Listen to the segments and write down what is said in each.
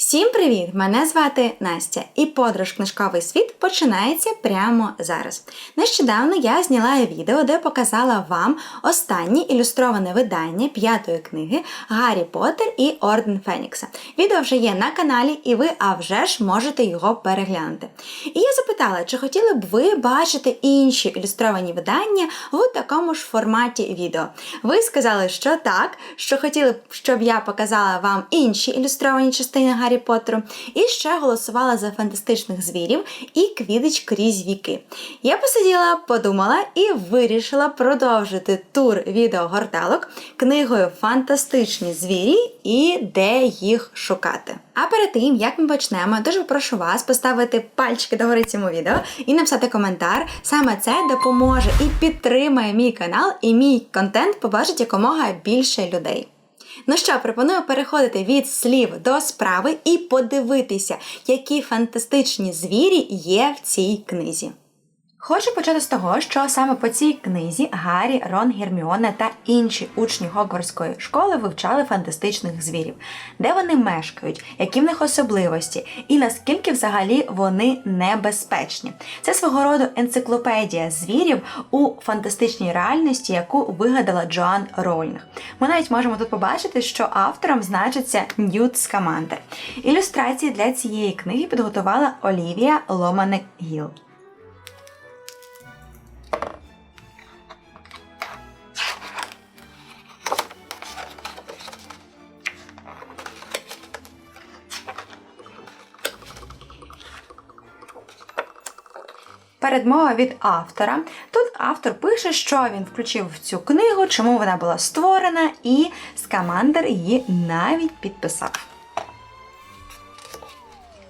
Всім привіт! Мене звати Настя, і подорож книжковий світ починається прямо зараз. Нещодавно я зняла відео, де показала вам останнє ілюстроване видання п'ятої книги Гаррі Поттер і Орден Фенікса. Відео вже є на каналі, і ви а вже ж можете його переглянути. І я запитала, чи хотіли б ви бачити інші ілюстровані видання в такому ж форматі відео. Ви сказали, що так, що хотіли б, щоб я показала вам інші ілюстровані частини Гаррі Поттеру, і ще голосувала за фантастичних звірів і квідич крізь віки. Я посиділа, подумала і вирішила продовжити тур відеогорталок книгою Фантастичні звірі і де їх шукати. А перед тим, як ми почнемо, дуже прошу вас поставити пальчики догори цьому відео і написати коментар. Саме це допоможе і підтримає мій канал, і мій контент побачить якомога більше людей. Ну що, пропоную переходити від слів до справи і подивитися, які фантастичні звірі є в цій книзі. Хочу почати з того, що саме по цій книзі Гаррі, Рон, Герміона та інші учні Гогвартської школи вивчали фантастичних звірів, де вони мешкають, які в них особливості, і наскільки взагалі вони небезпечні. Це свого роду енциклопедія звірів у фантастичній реальності, яку вигадала Джоан Роулінг. Ми навіть можемо тут побачити, що автором значиться Ньют Скамандер. Ілюстрації для цієї книги підготувала Олівія Ломаник Гіл. Передмова від автора. Тут автор пише, що він включив в цю книгу, чому вона була створена, і Скамандер її навіть підписав.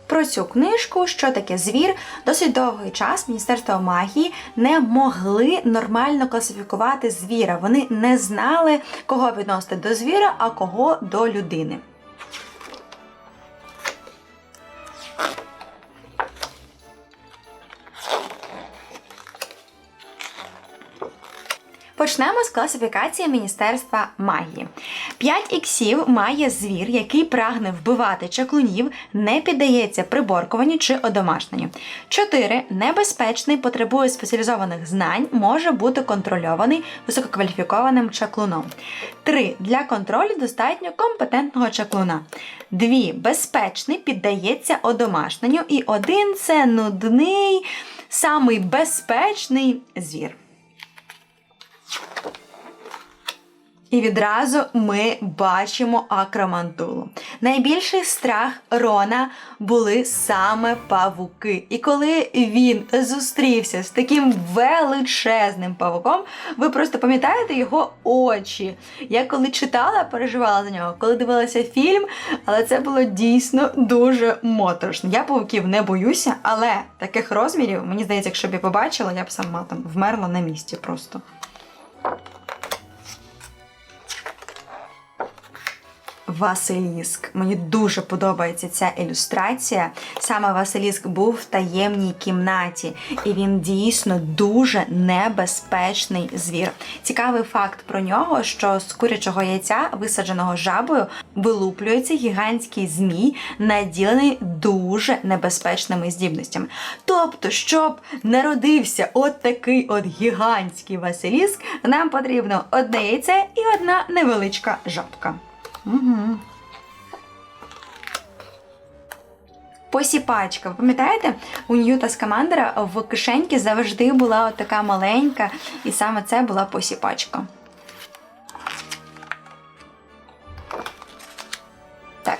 Про цю книжку, що таке звір, досить довгий час Міністерство магії не могли нормально класифікувати звіра. Вони не знали, кого відносити до звіра, а кого до людини. Почнемо з класифікації Міністерства магії. 5 іксів має звір, який прагне вбивати чаклунів, не піддається приборкуванню чи одомашненню. 4. Небезпечний, потребує спеціалізованих знань, може бути контрольований висококваліфікованим чаклуном. 3. Для контролю достатньо компетентного чаклуна. 2. Безпечний, піддається одомашненню. І 1 це нудний, самий безпечний звір. І відразу ми бачимо акромантулу. Найбільший страх Рона були саме павуки. І коли він зустрівся з таким величезним павуком, ви просто пам'ятаєте його очі. Я коли читала, переживала за нього, коли дивилася фільм, але це було дійсно дуже моторошно. Я павуків не боюся, але таких розмірів, мені здається, якщо б я побачила, я б сама там вмерла на місці просто. Василіск. Мені дуже подобається ця ілюстрація. Саме Василіск був в таємній кімнаті, і він дійсно дуже небезпечний звір. Цікавий факт про нього, що з курячого яйця, висадженого жабою, вилуплюється гігантський змій, наділений дуже небезпечними здібностями. Тобто, щоб народився от такий от гігантський Василіск, нам потрібно одне яйце і одна невеличка жабка. Угу. Посіпачка. Пам'ятаєте, у Ньюта Скамандера в кишеньці завжди була от така маленька, і саме це була посіпачка. Так,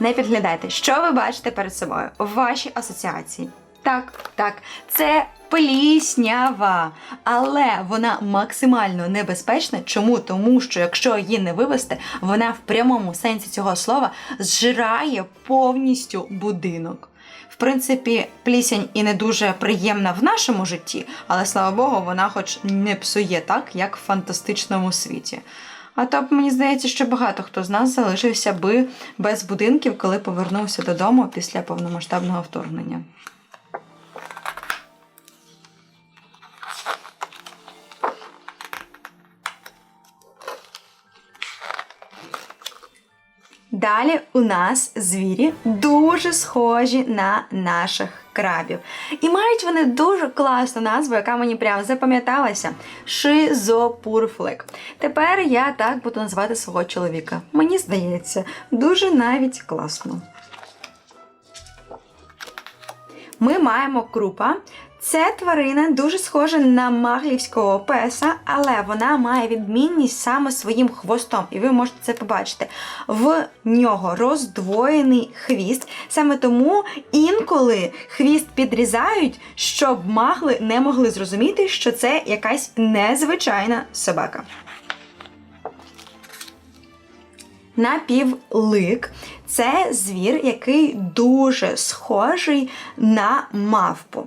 не підглядайте, що ви бачите перед собою в вашій асоціації. Так, так, це пліснява, але вона максимально небезпечна. Чому? Тому що якщо її не вивести, вона в прямому сенсі цього слова зжирає повністю будинок. В принципі, плісень і не дуже приємна в нашому житті, але слава Богу, вона хоч не псує так, як в фантастичному світі. А то мені здається, що багато хто з нас залишився би без будинків, коли повернувся додому після повномасштабного вторгнення. Далі у нас звірі дуже схожі на наших крабів. І мають вони дуже класну назву, яка мені прям запам'яталася: Шизопурфлик. Тепер я так буду називати свого чоловіка. Мені здається, дуже навіть класно. Ми маємо крупа. Це тварина дуже схожа на маглівського песа, але вона має відмінність саме своїм хвостом, і ви можете це побачити. В нього роздвоєний хвіст. Саме тому інколи хвіст підрізають, щоб магли не могли зрозуміти, що це якась незвичайна собака. Напівлик це звір, який дуже схожий на мавпу.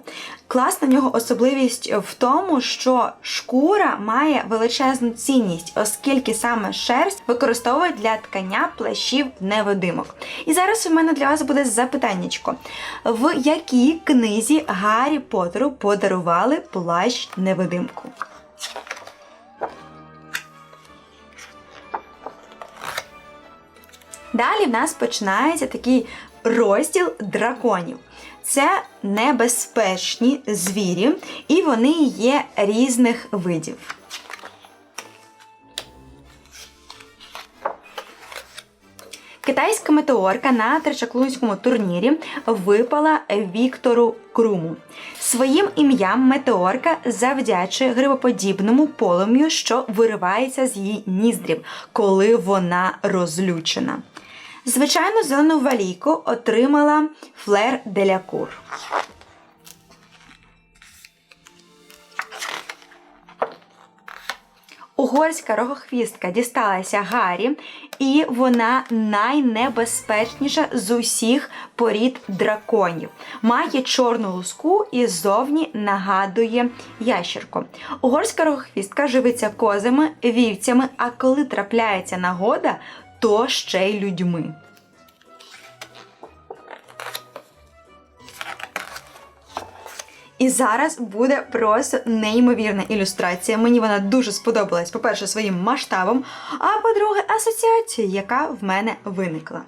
Класна в нього особливість в тому, що шкура має величезну цінність, оскільки саме шерсть використовують для ткання плащів невидимок. І зараз у мене для вас буде запитаннячко. В якій книзі Гаррі Поттеру подарували плащ невидимку? Далі в нас починається такий розділ драконів. Це небезпечні звірі, і вони є різних видів. Китайська метеорка на тричаклунському турнірі випала Віктору Круму. Своїм ім'ям метеорка завдячує грибоподібному полум'ю, що виривається з її ніздрів, коли вона розлючена. Звичайно, зелену валійку отримала Флер Делякур. Угорська рогохвістка дісталася Гаррі, і вона найнебезпечніша з усіх порід драконів. Має чорну луску і ззовні нагадує ящерку. Угорська рогохвістка живиться козами, вівцями, а коли трапляється нагода, то ще й людьми. І зараз буде просто неймовірна ілюстрація. Мені вона дуже сподобалась, по-перше, своїм масштабом, а по-друге, асоціацією, яка в мене виникла.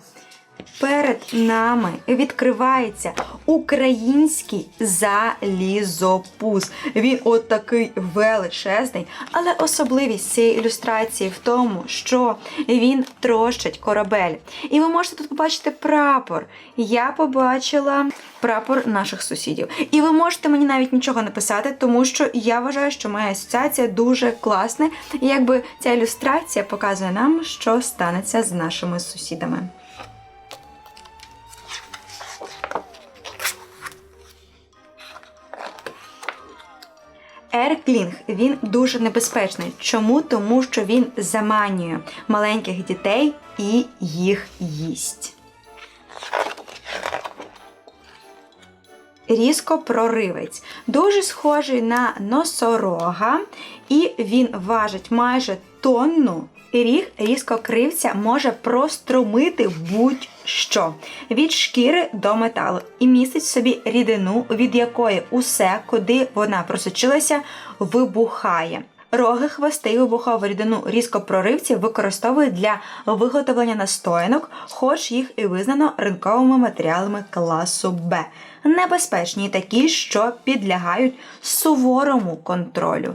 Перед нами відкривається український залізопуз. Він от такий величезний, але особливість цієї ілюстрації в тому, що він трощить корабель. І ви можете тут побачити прапор. Я побачила прапор наших сусідів. І ви можете мені навіть нічого написати, тому що я вважаю, що моя асоціація дуже класна. І якби ця ілюстрація показує нам, що станеться з нашими сусідами. Ерклінг він дуже небезпечний. Чому? Тому що він заманює маленьких дітей і їх їсть. Різко проривець. Дуже схожий на носорога, і він важить майже тонну. Ріг різкокривця може прострумити будь-що від шкіри до металу і містить собі рідину, від якої усе, куди вона просочилася, вибухає. Роги, хвости і вибухову рідину різкопроривців використовують для виготовлення настоянок, хоч їх і визнано ринковими матеріалами класу Б. Небезпечні такі, що підлягають суворому контролю.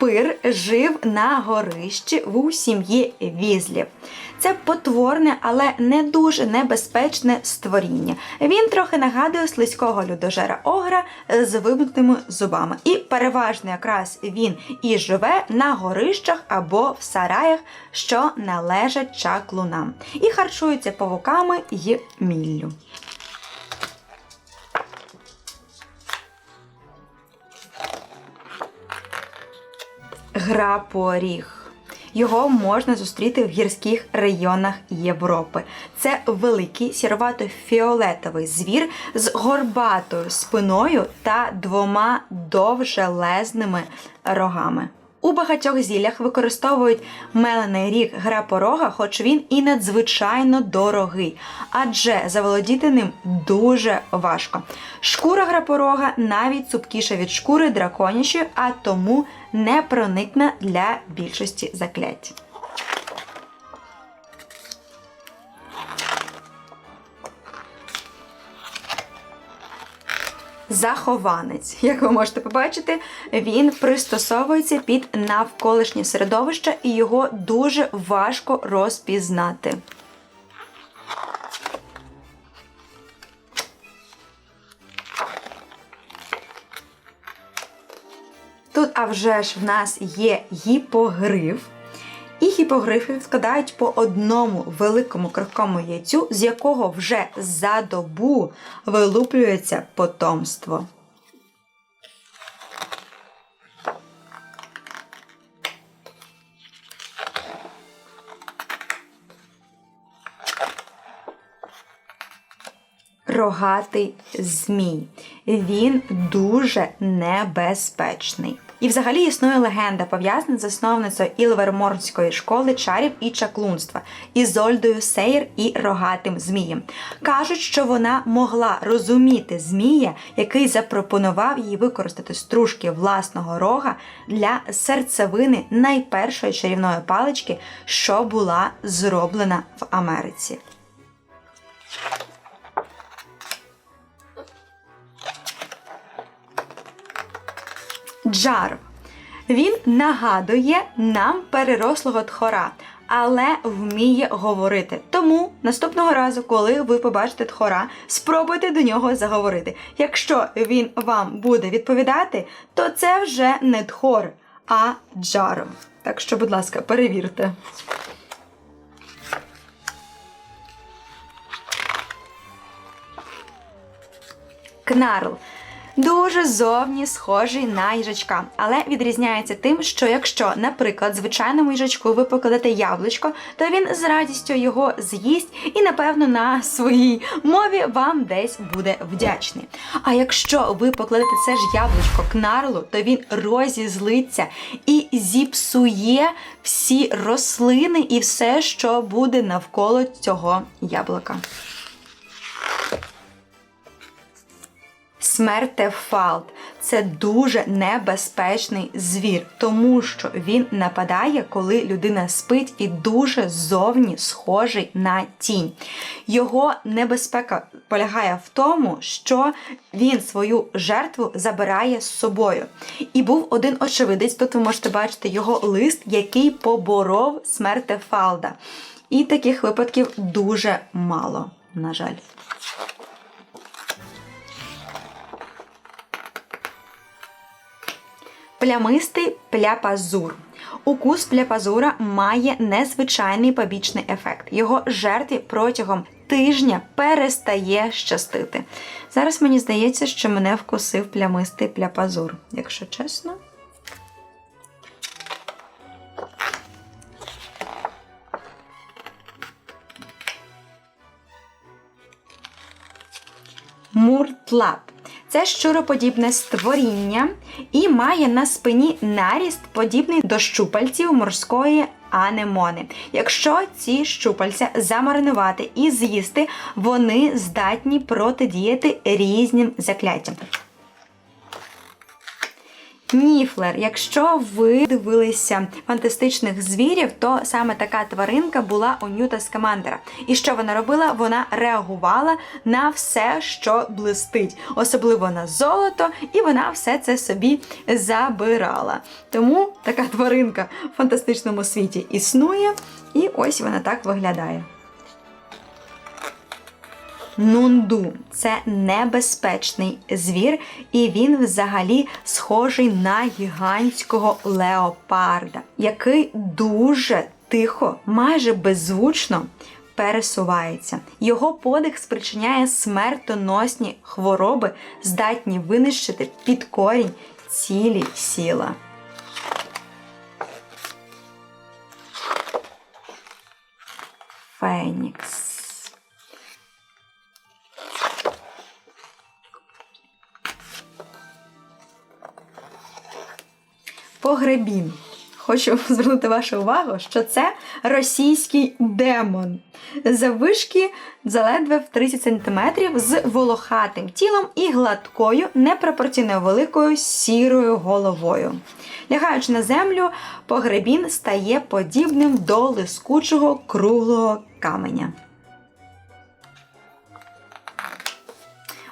Упир жив на горищі у сім'ї візлів. Це потворне, але не дуже небезпечне створіння. Він трохи нагадує слизького людожера огра з вибутими зубами. І переважно якраз він і живе на горищах або в сараях, що належать чаклунам, і харчується павуками й міллю. Грапоріг. Його можна зустріти в гірських районах Європи. Це великий сіровато-фіолетовий звір з горбатою спиною та двома довжелезними рогами. У багатьох зіллях використовують мелений ріг грапорога, хоч він і надзвичайно дорогий, адже заволодіти ним дуже важко. Шкура грапорога навіть цупкіша від шкури драконячої, а тому не проникне для більшості заклять. Захованець, як ви можете побачити, він пристосовується під навколишнє середовище і його дуже важко розпізнати. Тут, а вже ж, в нас є гіпогриф. І гіпогрифи складають по одному великому крихкому яйцю, з якого вже за добу вилуплюється потомство. Рогатий змій. Він дуже небезпечний. І взагалі існує легенда, пов'язана з засновницею Ілверморської школи чарів і чаклунства Ізольдою Сейр і рогатим змієм. Кажуть, що вона могла розуміти змія, який запропонував їй використати стружки власного рога для серцевини найпершої чарівної палички, що була зроблена в Америці. Джар. Він нагадує нам перерослого тхора, але вміє говорити. Тому наступного разу, коли ви побачите тхора, спробуйте до нього заговорити. Якщо він вам буде відповідати, то це вже не тхор, а джар. Так що, будь ласка, перевірте. Кнарл. Дуже зовні схожий на їжачка, але відрізняється тим, що якщо, наприклад, звичайному їжачку ви покладете яблучко, то він з радістю його з'їсть і, напевно, на своїй мові вам десь буде вдячний. А якщо ви покладете це ж яблучко кнарлу, то він розізлиться і зіпсує всі рослини і все, що буде навколо цього яблука. Смертефалд це дуже небезпечний звір, тому що він нападає, коли людина спить і дуже зовні схожий на тінь. Його небезпека полягає в тому, що він свою жертву забирає з собою. І був один очевидець, тут ви можете бачити його лист, який поборов смертефалда. І таких випадків дуже мало, на жаль. Плямистий пляпазур. Укус пляпазура має незвичайний побічний ефект. Його жертві протягом тижня перестає щастити. Зараз мені здається, що мене вкусив плямистий пляпазур, якщо чесно. Муртлап. Це щуроподібне створіння і має на спині наріст, подібний до щупальців морської анемони. Якщо ці щупальця замаринувати і з'їсти, вони здатні протидіяти різним закляттям. Ніфлер, якщо ви дивилися фантастичних звірів, то саме така тваринка була у Ньюта Скамандера. І що вона робила? Вона реагувала на все, що блистить, особливо на золото, і вона все це собі забирала. Тому така тваринка в фантастичному світі існує, і ось вона так виглядає. Нунду це небезпечний звір, і він взагалі схожий на гігантського леопарда, який дуже тихо, майже беззвучно пересувається. Його подих спричиняє смертоносні хвороби, здатні винищити під корінь цілі сіла. Фенікс. Погребін. хочу звернути вашу увагу, що це російський демон. Завишки заледве в 30 см з волохатим тілом і гладкою, непропорційно великою сірою головою. Лягаючи на землю, погребін стає подібним до лискучого круглого каменя.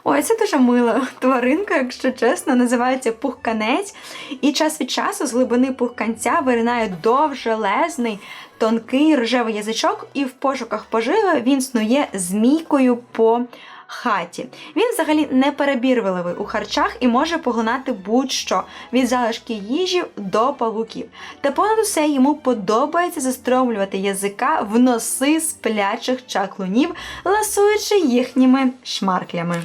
Ой, це дуже мила тваринка, якщо чесно, називається пухканець. І час від часу з глибини пухканця виринає довжелезний, тонкий рожевий язичок, і в пошуках поживи він снує змійкою по хаті. Він взагалі не перебірливий у харчах і може поглинати будь-що від залишки їжі до павуків. Та понад усе йому подобається застромлювати язика в носи сплячих чаклунів, ласуючи їхніми шмарклями.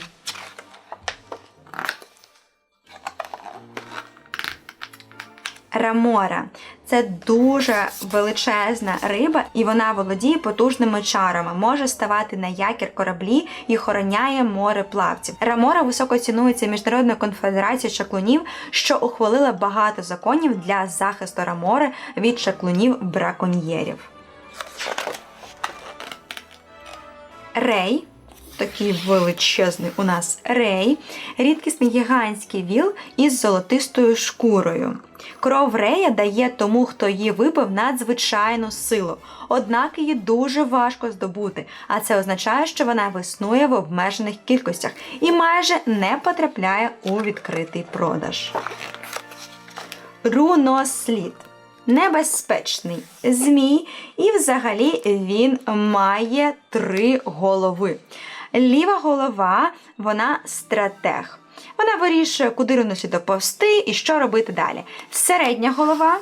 Рамора це дуже величезна риба, і вона володіє потужними чарами, може ставати на якір кораблі і охороняє мореплавців. Рамора високо цінується міжнародною конфедерацією чаклунів, що ухвалила багато законів для захисту рамори від чаклунів браконьєрів. Рей. Такий величезний у нас рей, рідкісний гігантський віл із золотистою шкурою. Кров рея дає тому, хто її випив, надзвичайну силу, однак її дуже важко здобути, а це означає, що вона виснує в обмежених кількостях і майже не потрапляє у відкритий продаж. Рунослід. Небезпечний змій, і взагалі він має три голови. Ліва голова, вона стратег. Вона вирішує, куди рунуси доповсти і що робити далі. Середня голова.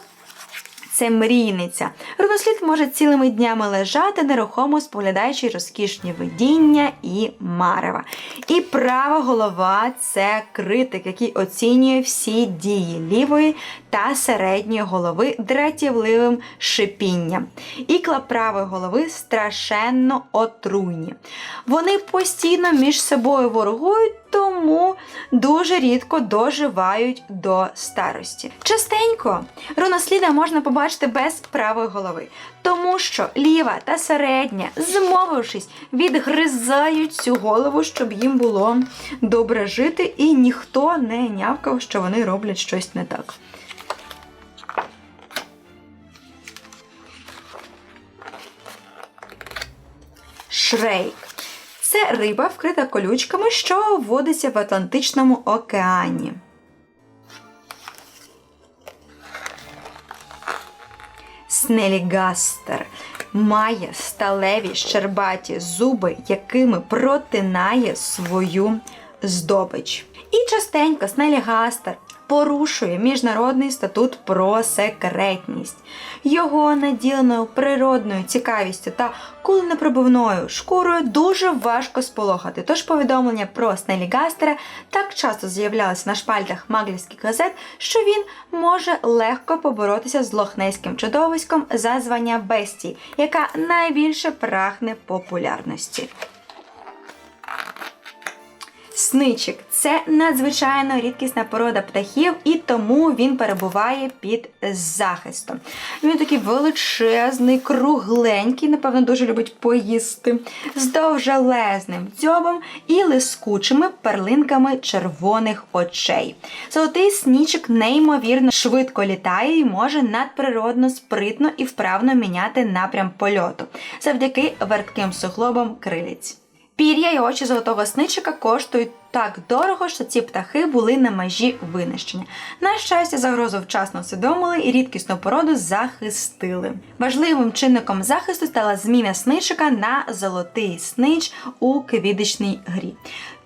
Це мрійниця. Рунослід може цілими днями лежати, нерухомо споглядаючи розкішні видіння і марева. І права голова це критик, який оцінює всі дії лівої та середньої голови дратівливим шипінням. Ікла правої голови страшенно отруйні. Вони постійно між собою ворогують тому дуже рідко доживають до старості. Частенько руносліда можна побачити без правої голови, тому що ліва та середня, змовившись, відгризають цю голову, щоб їм було добре жити, і ніхто не нявкав, що вони роблять щось не так. Шрейк. Це риба, вкрита колючками, що водиться в Атлантичному океані. Снелігастер має сталеві щербаті зуби, якими протинає свою здобич. І частенько Снелігастер порушує міжнародний статут про секретність. Його наділеною природною цікавістю та куленепробивною шкурою дуже важко сполохати. Тож повідомлення про Снелі Гастера так часто з'являлися на шпальтах маглівських газет, що він може легко поборотися з лохнеським чудовиськом за звання Бестії, яка найбільше прагне популярності. Сничик це надзвичайно рідкісна порода птахів, і тому він перебуває під захистом. Він такий величезний, кругленький, напевно, дуже любить поїсти, з довжелезним дзьобом і лискучими перлинками червоних очей. Золотий снічик неймовірно швидко літає і може надприродно, спритно і вправно міняти напрям польоту завдяки вертким суглобам крилиць. Пір'я і очі золотого сничика коштують так дорого, що ці птахи були на межі винищення. На щастя, загрозу вчасно усвідомили і рідкісну породу захистили. Важливим чинником захисту стала зміна сничика на золотий снич у квідичній грі.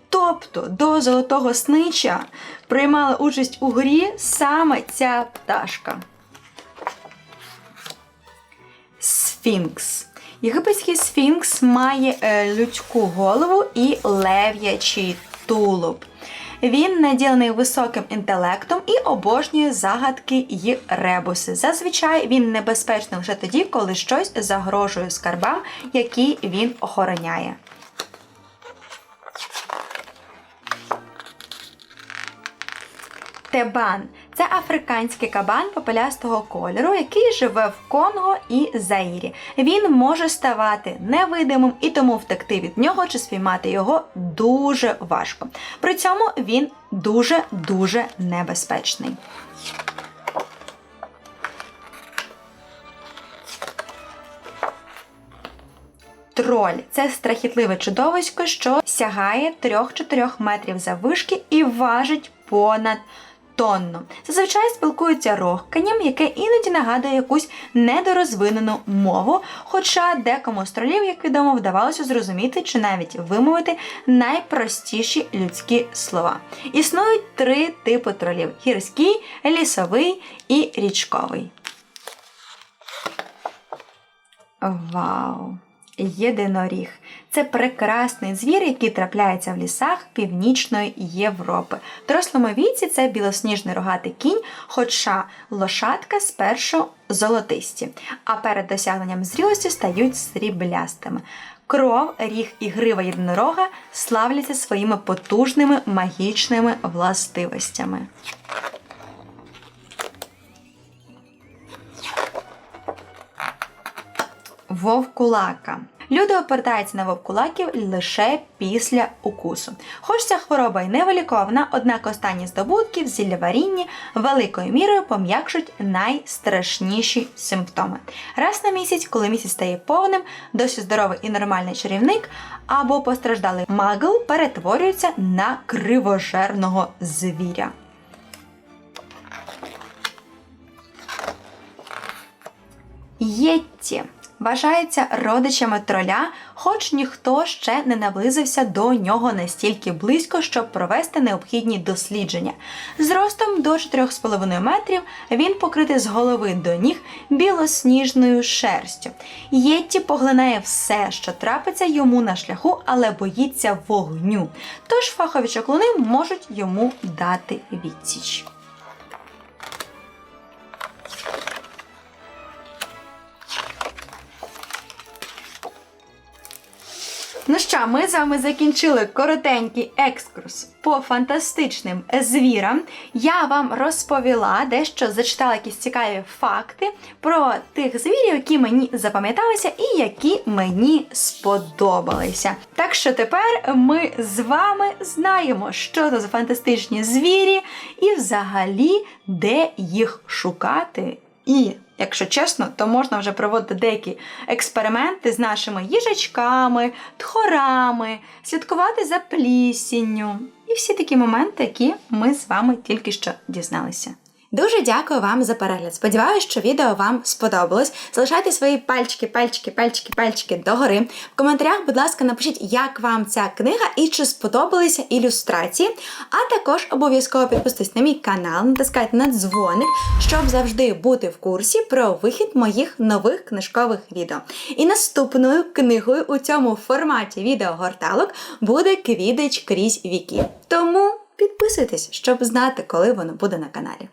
Тобто до золотого снича приймала участь у грі саме ця пташка. Сфінкс. Єгипетський сфінкс має е, людську голову і лев'ячий тулуб. Він наділений високим інтелектом і обожнює загадки й ребуси. Зазвичай він небезпечний лише тоді, коли щось загрожує скарбам, які він охороняє. Тебан це африканський кабан попелястого кольору, який живе в Конго і Заїрі. Він може ставати невидимим і тому втекти від нього чи спіймати його дуже важко. При цьому він дуже-дуже небезпечний. Троль це страхітливе чудовисько, що сягає 3-4 метрів заввишки і важить понад тонну. Зазвичай спілкуються рохканням, яке іноді нагадує якусь недорозвинену мову, хоча декому з тролів, як відомо, вдавалося зрозуміти чи навіть вимовити найпростіші людські слова. Існують три типи тролів: гірський, лісовий і річковий. Вау! Єдиноріг це прекрасний звір, який трапляється в лісах Північної Європи. В дорослому віці це білосніжний рогатий кінь, хоча лошадка спершу золотисті, а перед досягненням зрілості стають сріблястими. Кров, ріг і грива єдинорога славляться своїми потужними магічними властивостями. Вовкулака. Люди опертаються на вовкулаків лише після укусу. Хоч ця хвороба й невиліковна, однак останні здобутки в зілляварінні великою мірою пом'якшують найстрашніші симптоми. Раз на місяць, коли місяць стає повним, досі здоровий і нормальний чарівник або постраждалий магл перетворюється на кривожерного звіря. Єтті вважається родичами троля, хоч ніхто ще не наблизився до нього настільки близько, щоб провести необхідні дослідження. Зростом до 4,5 метрів він покритий з голови до ніг білосніжною шерстю. Єтті поглинає все, що трапиться йому на шляху, але боїться вогню. Тож фахові чаклуни можуть йому дати відсіч. Ну що, ми з вами закінчили коротенький екскурс по фантастичним звірам. Я вам розповіла дещо зачитала якісь цікаві факти про тих звірів, які мені запам'яталися і які мені сподобалися. Так що тепер ми з вами знаємо, що це за фантастичні звірі, і взагалі де їх шукати. І Якщо чесно, то можна вже проводити деякі експерименти з нашими їжачками, тхорами, слідкувати за плісінню і всі такі моменти, які ми з вами тільки що дізналися. Дуже дякую вам за перегляд. Сподіваюся, що відео вам сподобалось. Залишайте свої пальчики, пальчики, пальчики, пальчики догори. В коментарях, будь ласка, напишіть, як вам ця книга і чи сподобалися ілюстрації. А також обов'язково підписуйтесь на мій канал, натискайте на дзвоник, щоб завжди бути в курсі про вихід моїх нових книжкових відео. І наступною книгою у цьому форматі відеогорталок буде Квідич крізь віки. Тому підписуйтесь, щоб знати, коли воно буде на каналі.